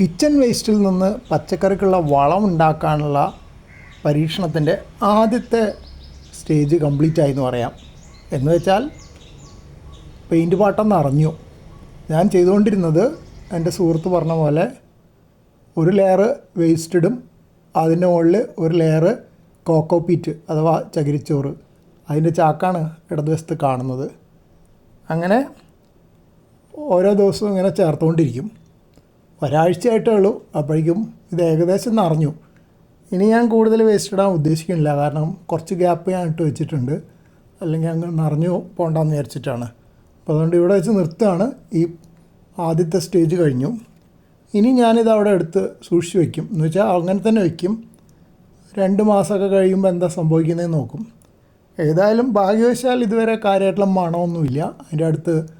Kitchen വേസ്റ്റിൽ നിന്ന് പച്ചക്കറിക്കുള്ള വളം ഉണ്ടാക്കാനുള്ള പരീക്ഷണത്തിന്റെ ആദ്യത്തെ സ്റ്റേജ് കംപ്ലീറ്റ് ആയി എന്ന് പറയാം. എന്ന് വെച്ചാൽ പെയിന്റ് പാട്ടം നിറഞ്ഞു ഞാൻ ചെയ്തുകൊണ്ടിരുന്നത് എന്റെ സുഹൃത്ത് പറഞ്ഞ പോലെ ഒരു ലെയർ വേസ്റ്റിടും അതിന്റെ മുകളിൽ ഒരു ലെയർ കോക്കോപ്പീറ്റ് അഥവാ ചകിരിച്ചോറ്. അതിന്റെ ചാക്കാണ് ഇടതുവശത്ത് കാണുന്നത്. അങ്ങനെ ഓരോ ദിവസവും ഇങ്ങനെ ചേർത്തുകൊണ്ടിരിക്കും. ഒരാഴ്ചയായിട്ടേ ഉള്ളൂ അപ്പോഴേക്കും ഇത് ഏകദേശം നിറഞ്ഞു. ഇനി ഞാൻ കൂടുതൽ വേസ്റ്റ് ഇടാൻ ഉദ്ദേശിക്കുന്നില്ല. കാരണം കുറച്ച് ഗ്യാപ്പ് ഞാൻ ഇട്ട് വെച്ചിട്ടുണ്ട്. അല്ലെങ്കിൽ അങ്ങ് നിറഞ്ഞു പോകണ്ടെന്ന് വിചാരിച്ചിട്ടാണ്. അപ്പോൾ അതുകൊണ്ട് ഇവിടെ വെച്ച് നിർത്തുകയാണ്. ഈ ആദ്യത്തെ സ്റ്റേജ് കഴിഞ്ഞു. ഇനി ഞാനിത് അവിടെ എടുത്ത് സൂക്ഷിച്ച് വയ്ക്കും എന്ന് വെച്ചാൽ അങ്ങനെ തന്നെ വയ്ക്കും രണ്ട് മാസമൊക്കെ കഴിയുമ്പോൾ എന്താ സംഭവിക്കുന്നതെന്ന് നോക്കും. ഏതായാലും ഭാഗ്യവശാൽ ഇതുവരെ കാര്യമായിട്ടുള്ള മണമൊന്നുമില്ല. അതിന്റെ അടുത്ത്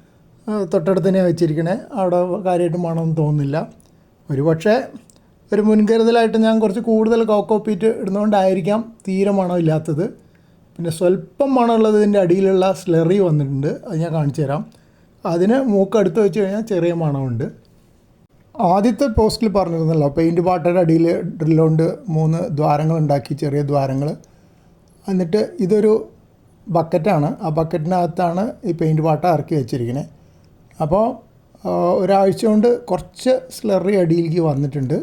തൊട്ടടുത്ത് തന്നെ വെച്ചിരിക്കണേ. അവിടെ കാര്യമായിട്ട് മണമൊന്നും തോന്നുന്നില്ല. ഒരു പക്ഷേ ഒരു മുൻകരുതലായിട്ട് ഞാൻ കുറച്ച് കൂടുതൽ കോക്കോ പീറ്റ് ഇടുന്നതുകൊണ്ടായിരിക്കാം തീരെ മണമില്ലാത്തത്. പിന്നെ സ്വല്പം മണമുള്ളത് ഇതിന്റെ അടിയിലുള്ള സ്ലറി വന്നിട്ടുണ്ട്. അത് ഞാൻ കാണിച്ചു തരാം. അതിന് മൂക്കടുത്ത് വെച്ച് കഴിഞ്ഞാൽ ചെറിയ മണമുണ്ട്. ആദ്യത്തെ പോസ്റ്റിൽ പറഞ്ഞിരുന്നല്ലോ പെയിന്റ് പാട്ടയുടെ അടിയിൽ ഡ്രില്ലുകൊണ്ട് മൂന്ന് ദ്വാരങ്ങൾ ഉണ്ടാക്കി ചെറിയ ദ്വാരങ്ങൾ. എന്നിട്ട് ഇതൊരു ബക്കറ്റാണ് ആ ബക്കറ്റിനകത്താണ് ഈ പെയിന്റ് പാട്ട ഇറക്കി വെച്ചിരിക്കുന്നത് അപ്പോൾ ഒരാഴ്ച കൊണ്ട് കുറച്ച് സ്ലറി അടിയിലേക്ക് വന്നിട്ടുണ്ട്.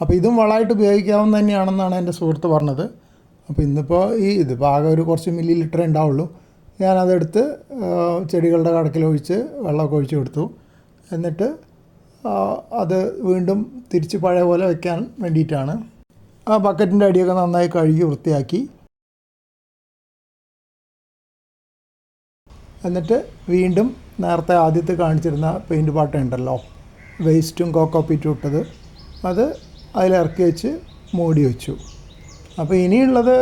അപ്പോൾ ഇതും വളമായിട്ട് ഉപയോഗിക്കാവുന്ന തന്നെയാണെന്നാണ് എന്റെ സുഹൃത്ത് പറഞ്ഞത്. അപ്പോൾ ഇന്നിപ്പോൾ ഈ ഇതിപ്പോൾ ആകെ ഒരു കുറച്ച് മില്ലി ലിറ്ററേ ഉണ്ടാവുള്ളൂ. ഞാനതെടുത്ത് ചെടികളുടെ കടക്കിൽ ഒഴിച്ച് വെള്ളമൊക്കെ ഒഴിച്ച് കൊടുത്തു. എന്നിട്ട് അത് വീണ്ടും തിരിച്ച് പഴയ പോലെ വെക്കാൻ വേണ്ടിയിട്ടാണ്. ആ ബക്കറ്റിന്റെ അടിയൊക്കെ നന്നായി കഴുകി വൃത്തിയാക്കി. എന്നിട്ട് വീണ്ടും നേരത്തെ ആദ്യത്തെ കാണിച്ചിരുന്ന പെയിന്റ് പാട്ട ഉണ്ടല്ലോ. വേസ്റ്റും കോക്കോപ്പീറ്റും ഇട്ടത്. അത് അതിലിറക്കി വെച്ച് മൂടി വെച്ചു. അപ്പോൾ ഇനിയുള്ളത്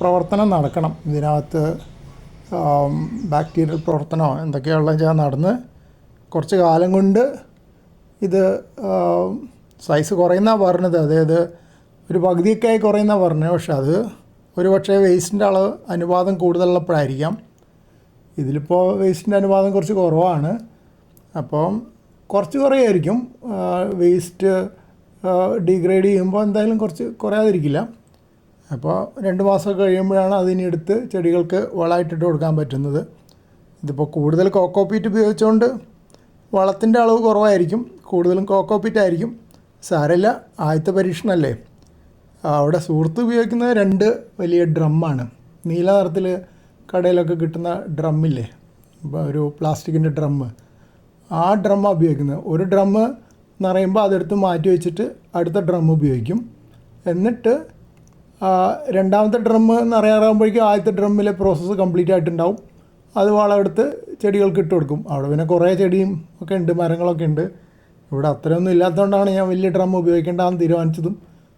പ്രവർത്തനം നടക്കണം. ഇതിനകത്ത് ബാക്ടീരിയൽ പ്രവർത്തനമോ എന്തൊക്കെയുള്ള വെച്ചാൽ നടന്ന് കുറച്ച് കാലം കൊണ്ട് ഇത് സൈസ് കുറയുന്ന പറഞ്ഞത്. അതായത് ഒരു പകുതിയൊക്കെ ആയി കുറയുന്ന പറഞ്ഞത്. പക്ഷെ അത് ഒരു പക്ഷേ വേസ്റ്റിന്റെ അളവ് അനുപാതം കൂടുതലുള്ളപ്പോഴായിരിക്കാം. ഇതിലിപ്പോൾ വേസ്റ്റിന്റെ അനുപാതം കുറച്ച് കുറവാണ്. അപ്പം കുറച്ച് കുറയായിരിക്കും. വേസ്റ്റ് ഡീഗ്രേഡ് ചെയ്യുമ്പോൾ എന്തായാലും കുറച്ച് കുറയാതിരിക്കില്ല. അപ്പോൾ രണ്ട് മാസം കഴിയുമ്പോഴാണ് അതിനെടുത്ത് ചെടികൾക്ക് വളമായിട്ടിട്ട് കൊടുക്കാൻ പറ്റുന്നത്. ഇതിപ്പോൾ കൂടുതൽ കോക്കോപ്പീറ്റ് ഉപയോഗിച്ചുകൊണ്ട് വളത്തിന്റെ അളവ് കുറവായിരിക്കും. കൂടുതലും കോക്കോപ്പീറ്റ് ആയിരിക്കും. സാരമില്ല ആദ്യത്തെ പരീക്ഷണമല്ലേ അവിടെ സുഹൃത്ത് ഉപയോഗിക്കുന്ന രണ്ട് വലിയ ഡ്രമ്മാണ്. നീല നിറത്തിൽ കടയിലൊക്കെ കിട്ടുന്ന ഡ്രമ്മില്ലേ? ഒരു പ്ലാസ്റ്റിക്കിന്റെ ഡ്രമ്മ് ആ ഡ്രമ്മ ഉപയോഗിക്കുന്നത്. ഒരു ഡ്രമ്മ് നിറയുമ്പോൾ അതെടുത്ത് മാറ്റി വെച്ചിട്ട് അടുത്ത ഡ്രം ഉപയോഗിക്കും. എന്നിട്ട് രണ്ടാമത്തെ ഡ്രമ്മ് നിറയാറാകുമ്പോഴേക്കും ആദ്യത്തെ ഡ്രമ്മിലെ പ്രോസസ്സ് കംപ്ലീറ്റ് ആയിട്ടുണ്ടാവും. അത് വളമെടുത്ത് ചെടികൾക്ക് ഇട്ട് കൊടുക്കും. അവിടെ പിന്നെ കുറേ ചെടിയും ഒക്കെ ഉണ്ട് മരങ്ങളൊക്കെ ഉണ്ട്. ഇവിടെ അത്രയൊന്നും ഇല്ലാത്തതുകൊണ്ടാണ് ഞാൻ വലിയ ഡ്രം ഉപയോഗിക്കേണ്ടതെന്ന് തീരുമാനിച്ചതും.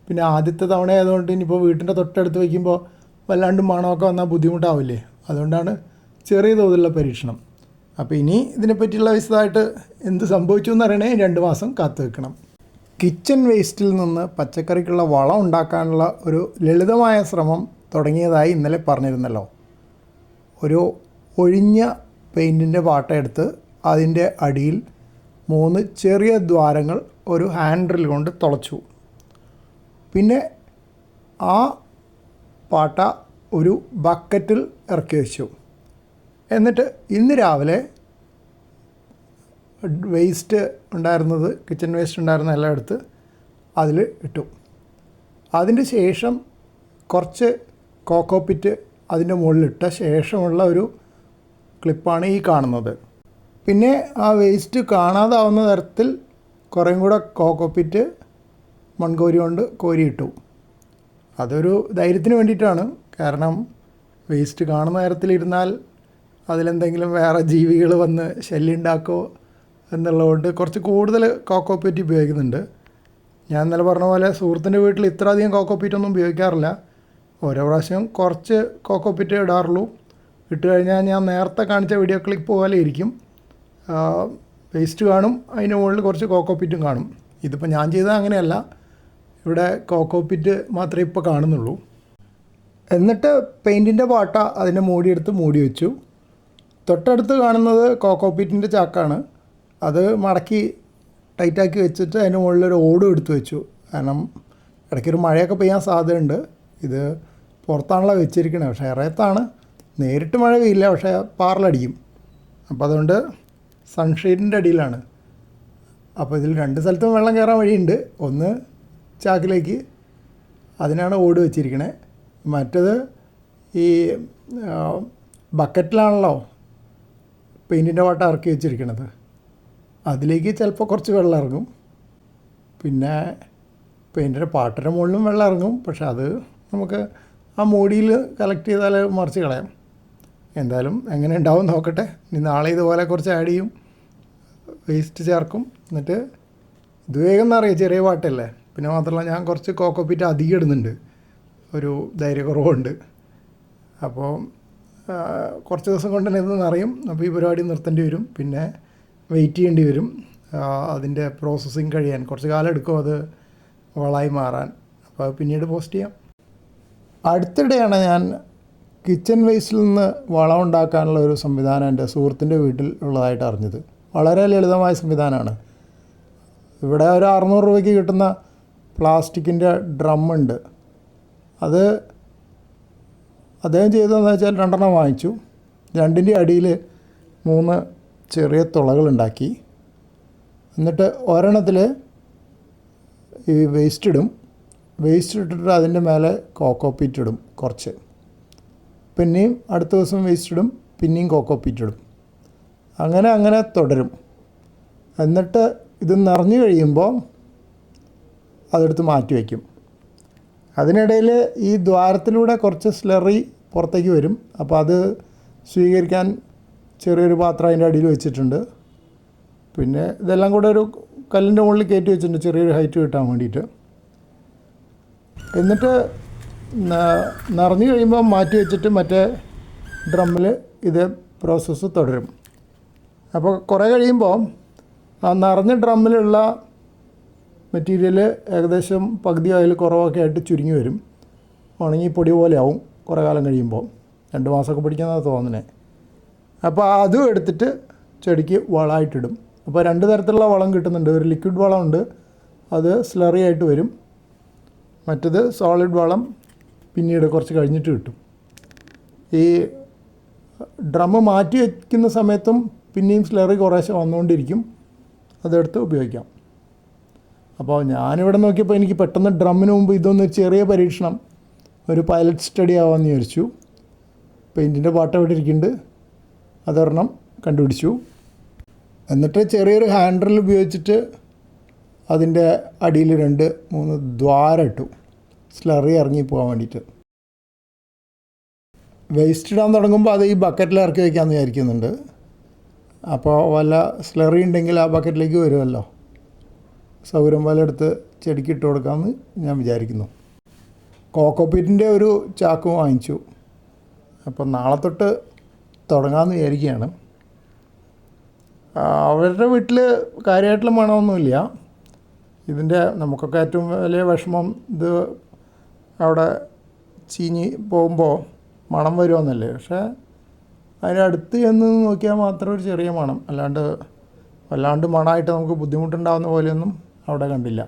പിന്നെ ആദ്യത്തെ തവണ ആയതുകൊണ്ട് ഇനിയിപ്പോൾ വീട്ടിന്റെ തൊട്ടടുത്ത് വയ്ക്കുമ്പോൾ വല്ലാണ്ട് മണമൊക്കെ വന്നാൽ ബുദ്ധിമുട്ടാവില്ലേ? അതുകൊണ്ടാണ് ചെറിയ തോതിലുള്ള പരീക്ഷണം. അപ്പോൾ ഇനി ഇതിനെപ്പറ്റിയുള്ള വിശദമായിട്ട് എന്ത് സംഭവിച്ചു എന്ന് അറിയണേ രണ്ട് മാസം കാത്തു വെക്കണം കിച്ചൺ വേസ്റ്റിൽ നിന്ന് പച്ചക്കറിക്കുള്ള വളം ഉണ്ടാക്കാനുള്ള ഒരു ലളിതമായ ശ്രമം തുടങ്ങിയതായി ഇന്നലെ പറഞ്ഞിരുന്നല്ലോ. ഒരു ഒഴിഞ്ഞ പെയിന്റിന്റെ പാട്ട എടുത്ത് അതിന്റെ അടിയിൽ മൂന്ന് ചെറിയ ദ്വാരങ്ങൾ ഒരു ഹാൻഡിൽ കൊണ്ട് തുളച്ചു. പിന്നെ ആ പാട്ട ഒരു ബക്കറ്റിൽ ഇറക്കി വെച്ചു. എന്നിട്ട് ഇന്ന് രാവിലെ വേസ്റ്റ് ഉണ്ടായിരുന്നത് കിച്ചൺ വേസ്റ്റ് ഉണ്ടായിരുന്ന എല്ലാം എടുത്ത് അതിൽ ഇട്ടു. അതിന് ശേഷം കുറച്ച് കോക്കോ പിറ്റ് അതിന്റെ മുകളിലിട്ട ശേഷമുള്ള ഒരു ക്ലിപ്പാണ് ഈ കാണുന്നത്. പിന്നെ ആ വേസ്റ്റ് കാണാതാവുന്ന തരത്തിൽ കുറേം കൂടെ കോക്കോ പിറ്റ് മൺകോരി കൊണ്ട് കോരിയിട്ടു അതൊരു ധൈര്യത്തിന് വേണ്ടിയിട്ടാണ് കാരണം വേസ്റ്റ് കാണുന്ന തരത്തിലിരുന്നാൽ അതിലെന്തെങ്കിലും വേറെ ജീവികൾ വന്ന് ശല്യം ഉണ്ടാക്കുമോ എന്നുള്ളതുകൊണ്ട് കുറച്ച് കൂടുതൽ കോക്കോപ്പീറ്റ് ഉപയോഗിക്കുന്നുണ്ട്. ഞാൻ ഇന്നലെ പറഞ്ഞ പോലെ സുഹൃത്തിന്റെ വീട്ടിൽ ഇത്ര അധികം കോക്കോപ്പീറ്റ് ഒന്നും ഉപയോഗിക്കാറില്ല. ഓരോ പ്രാവശ്യം കുറച്ച് കോക്കോപ്പീറ്റ് ഇടാറുള്ളൂ. ഇട്ട് കഴിഞ്ഞാൽ ഞാൻ നേരത്തെ കാണിച്ച വീഡിയോ ക്ലിക്ക് പോലെ ഇരിക്കും. വേസ്റ്റ് കാണും അതിന് മുകളിൽ കുറച്ച് കോക്കോപ്പീറ്റും കാണും. ഇതിപ്പോൾ ഞാൻ ചെയ്തത് അങ്ങനെയല്ല. ഇവിടെ കോക്കോപ്പിറ്റ് മാത്രമേ ഇപ്പോൾ കാണുന്നുള്ളൂ. എന്നിട്ട് പെയിന്റിന്റെ പാട്ട അതിന്റെ മൂടിയെടുത്ത് മൂടി വെച്ചു. തൊട്ടടുത്ത് കാണുന്നത് കോക്കോപ്പീറ്റിന്റെ ചാക്കാണ്. അത് മടക്കി ടൈറ്റാക്കി വെച്ചിട്ട് അതിന്റെ മുകളിലൊരു ഓടും എടുത്ത് വെച്ചു. കാരണം ഇടയ്ക്കൊരു മഴയൊക്കെ പെയ്യാൻ സാധ്യതയുണ്ട്. ഇത് പുറത്താണല്ലോ വെച്ചിരിക്കണേ പക്ഷേ ഇറയത്താണ് നേരിട്ട് മഴ പെയ്യില്ല. പക്ഷേ പാറലടിക്കും. അപ്പോൾ അതുകൊണ്ട് സൺഷെയ്ഡിന്റെ അടിയിലാണ്. അപ്പോൾ ഇതിൽ രണ്ട് സ്ഥലത്തും വെള്ളം കയറാൻ വഴിയുണ്ട്. ഒന്ന് ചാക്കിലേക്ക് അതിനാണ് ഓട് വെച്ചിരിക്കണേ. മറ്റത് ഈ ബക്കറ്റിലാണല്ലോ പെയിന്റിന്റെ വാട്ട ഇറക്കി വെച്ചിരിക്കണത്. അതിലേക്ക് ചിലപ്പോൾ കുറച്ച് വെള്ളം ഇറങ്ങും. പിന്നെ പെയിന്റിന്റെ പാട്ടിന്റെ മുകളിലും വെള്ളം ഇറങ്ങും. പക്ഷെ അത് നമുക്ക് ആ മൂടിയിൽ കളക്ട് ചെയ്താൽ മറിച്ച് കളയാം. എന്തായാലും എങ്ങനെ ഉണ്ടാവും നോക്കട്ടെ. ഇനി നാളെ ഇതുപോലെ കുറച്ച് ആഡ് ചെയ്യും. വേസ്റ്റ് ചേർക്കും. എന്നിട്ട് ഇത് വേഗം എന്നറിയാം ചെറിയ പാട്ടല്ലേ പിന്നെ മാത്രമല്ല ഞാൻ കുറച്ച് കോക്കോപ്പീറ്റ് അധികം ഇടുന്നുണ്ട്. ഒരു ധൈര്യക്കുറവുണ്ട്. അപ്പോൾ കുറച്ച് ദിവസം കൊണ്ട് തന്നെ ഇത് നിറയും അപ്പോൾ ഈ പരിപാടി നിർത്തേണ്ടി വരും. പിന്നെ വെയിറ്റ് ചെയ്യേണ്ടി വരും. അതിന്റെ പ്രോസസ്സിങ് കഴിയാൻ. കുറച്ച് കാലം എടുക്കും അത് വളായി മാറാൻ. അപ്പോൾ പിന്നീട് പോസ്റ്റ് ചെയ്യാം. അടുത്തിടെയാണ് ഞാൻ കിച്ചൺ വേസ്റ്റിൽ നിന്ന് വളം ഉണ്ടാക്കാനുള്ള ഒരു സംവിധാനം എന്റെ സുഹൃത്തിന്റെ വീട്ടിൽ ഉള്ളതായിട്ട് അറിഞ്ഞത്. വളരെ ലളിതമായ സംവിധാനമാണ്. ഇവിടെ ഒരു അറുന്നൂറ് രൂപയ്ക്ക് കിട്ടുന്ന പ്ലാസ്റ്റിക്കിന്റെ ഡ്രമ്മുണ്ട്. അത് അദ്ദേഹം ചെയ്തതെന്ന് വെച്ചാൽ രണ്ടെണ്ണം വാങ്ങിച്ചു. രണ്ടിന്റെ അടിയിൽ മൂന്ന് ചെറിയ തുളകളുണ്ടാക്കി. എന്നിട്ട് ഒരെണ്ണത്തിൽ ഈ വേസ്റ്റ് ഇടും. വേസ്റ്റ് ഇട്ടിട്ട് അതിന്റെ മേലെ കോക്കോപ്പീറ്റ് ഇടും കുറച്ച്. പിന്നെയും അടുത്ത ദിവസം വേസ്റ്റ് ഇടും പിന്നെയും കോക്കോപ്പീറ്റ് ഇടും. അങ്ങനെ അങ്ങനെ തുടരും. എന്നിട്ട് ഇത് നിറഞ്ഞു കഴിയുമ്പോൾ അതെടുത്ത് മാറ്റി വയ്ക്കും. അതിനിടയിൽ ഈ ദ്വാരത്തിലൂടെ കുറച്ച് സ്ലറി പുറത്തേക്ക് വരും. അപ്പോൾ അത് സ്വീകരിക്കാൻ ചെറിയൊരു പാത്രം അതിന്റെ അടിയിൽ വെച്ചിട്ടുണ്ട്. പിന്നെ ഇതെല്ലാം കൂടെ ഒരു കല്ലിന്റെ മുകളിൽ കയറ്റി വെച്ചിട്ടുണ്ട് ചെറിയൊരു ഹൈറ്റ് കിട്ടാൻ വേണ്ടിയിട്ട്. എന്നിട്ട് നിറഞ്ഞു കഴിയുമ്പോൾ മാറ്റി വെച്ചിട്ട് മറ്റേ ഡ്രമ്മിൽ ഇത് പ്രോസസ്സ് തുടരും. അപ്പോൾ കുറേ കഴിയുമ്പോൾ ആ നിറഞ്ഞ ഡ്രമ്മിലുള്ള മെറ്റീരിയൽ ഏകദേശം പകുതി അതിൽ കുറവൊക്കെ ആയിട്ട് ചുരുങ്ങി വരും. ഉണങ്ങി പൊടി പോലെ ആവും കുറേ കാലം കഴിയുമ്പോൾ. രണ്ട് മാസമൊക്കെ പിടിക്കുന്നതാണ് തോന്നുന്നത് അപ്പോൾ അതും എടുത്തിട്ട് ചെടിക്ക് വളമായിട്ടിടും. അപ്പോൾ രണ്ട് തരത്തിലുള്ള വളം കിട്ടുന്നുണ്ട്. ഒരു ലിക്വിഡ് വളമുണ്ട്. അത് സ്ലറി ആയിട്ട് വരും. മറ്റത് സോളിഡ് വളം പിന്നീട് കുറച്ച് കഴിഞ്ഞിട്ട് കിട്ടും. ഈ ഡ്രമ്മ് മാറ്റി വയ്ക്കുന്ന സമയത്തും പിന്നെയും സ്ലറി കുറേശ്ശെ വന്നുകൊണ്ടിരിക്കും. അതെടുത്ത് ഉപയോഗിക്കാം. അപ്പോൾ ഞാനിവിടെ നോക്കിയപ്പോൾ എനിക്ക് പെട്ടെന്ന് ഡ്രമ്മിന് മുമ്പ് ഇതൊന്ന് ചെറിയ പരീക്ഷണം ഒരു പൈലറ്റ് സ്റ്റഡി ആവാമെന്ന് വിചാരിച്ചു. പെയിന്റിന്റെ പാട്ട് അവിടെ ഇരിക്കുന്നുണ്ട്. അതൊരെണ്ണം കണ്ടുപിടിച്ചു. എന്നിട്ട് ചെറിയൊരു ഹാൻഡിൽ ഉപയോഗിച്ചിട്ട് അതിന്റെ അടിയിൽ രണ്ട് മൂന്ന് ദ്വാരം ഇട്ടു. സ്ലറി ഇറങ്ങി പോകാൻ വേണ്ടിയിട്ട്. വേസ്റ്റ് ഇടാൻ തുടങ്ങുമ്പോൾ അത് ഈ ബക്കറ്റിൽ ഇറക്കി വയ്ക്കാമെന്ന് വിചാരിക്കുന്നുണ്ട്. അപ്പോൾ വല്ല സ്ലറി ഉണ്ടെങ്കിൽ ആ ബക്കറ്റിലേക്ക് വരുമല്ലോ. സൗകര്യം പോലെ എടുത്ത് ചെടിക്ക് ഇട്ട് കൊടുക്കാമെന്ന് ഞാൻ വിചാരിക്കുന്നു. കോക്കോപ്പീറ്റിന്റെ ഒരു ചാക്ക് വാങ്ങിച്ചു. അപ്പം നാളെ തൊട്ട് തുടങ്ങാമെന്ന് വിചാരിക്കുകയാണ്. അവരുടെ വീട്ടിൽ കാര്യമായിട്ടുള്ള മണമൊന്നുമില്ല. ഇതിന്റെ നമുക്കൊക്കെ ഏറ്റവും വലിയ വിഷമം ഇത് അവിടെ ചീഞ്ഞ് പോകുമ്പോൾ മണം വരുമെന്നല്ലേ. പക്ഷേ അതിനടുത്ത് ചെന്ന് നോക്കിയാൽ മാത്രം ഒരു ചെറിയ മണം. അല്ലാണ്ട് വല്ലാണ്ട് മണമായിട്ട് നമുക്ക് ബുദ്ധിമുട്ടുണ്ടാകുന്ന പോലെയൊന്നും അവിടെ കണ്ടില്ല.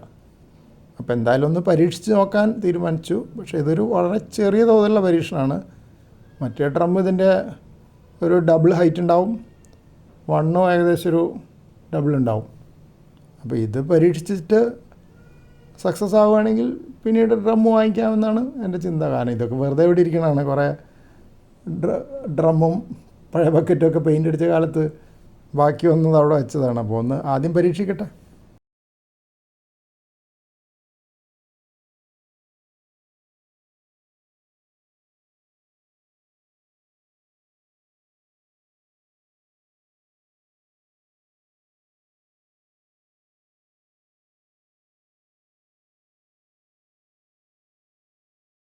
അപ്പോൾ എന്തായാലും ഒന്ന് പരീക്ഷിച്ച് നോക്കാൻ തീരുമാനിച്ചു. പക്ഷേ ഇതൊരു വളരെ ചെറിയ തോതിലുള്ള പരീക്ഷണമാണ് മറ്റേ ഡ്രം ഇതിന്റെ ഒരു ഡബിൾ ഹൈറ്റ് ഉണ്ടാവും. വണ്ണോ ഏകദേശം ഒരു ഡബിൾ ഉണ്ടാവും. അപ്പോൾ ഇത് പരീക്ഷിച്ചിട്ട് സക്സസ് ആവുകയാണെങ്കിൽ പിന്നീട് ഡ്രം വാങ്ങിക്കാമെന്നാണ് എന്റെ ചിന്ത. കാരണം ഇതൊക്കെ വെറുതെ ഇവിടെ ഇരിക്കണതാണ്. കുറേ ഡ്ര ഡ്രമ്മും പഴയ ബക്കറ്റും ഒക്കെ പെയിന്റ് അടിച്ച കാലത്ത് ബാക്കി വന്നത് അവിടെ വെച്ചതാണ്. അപ്പോൾ ഒന്ന് ആദ്യം പരീക്ഷിക്കട്ടെ.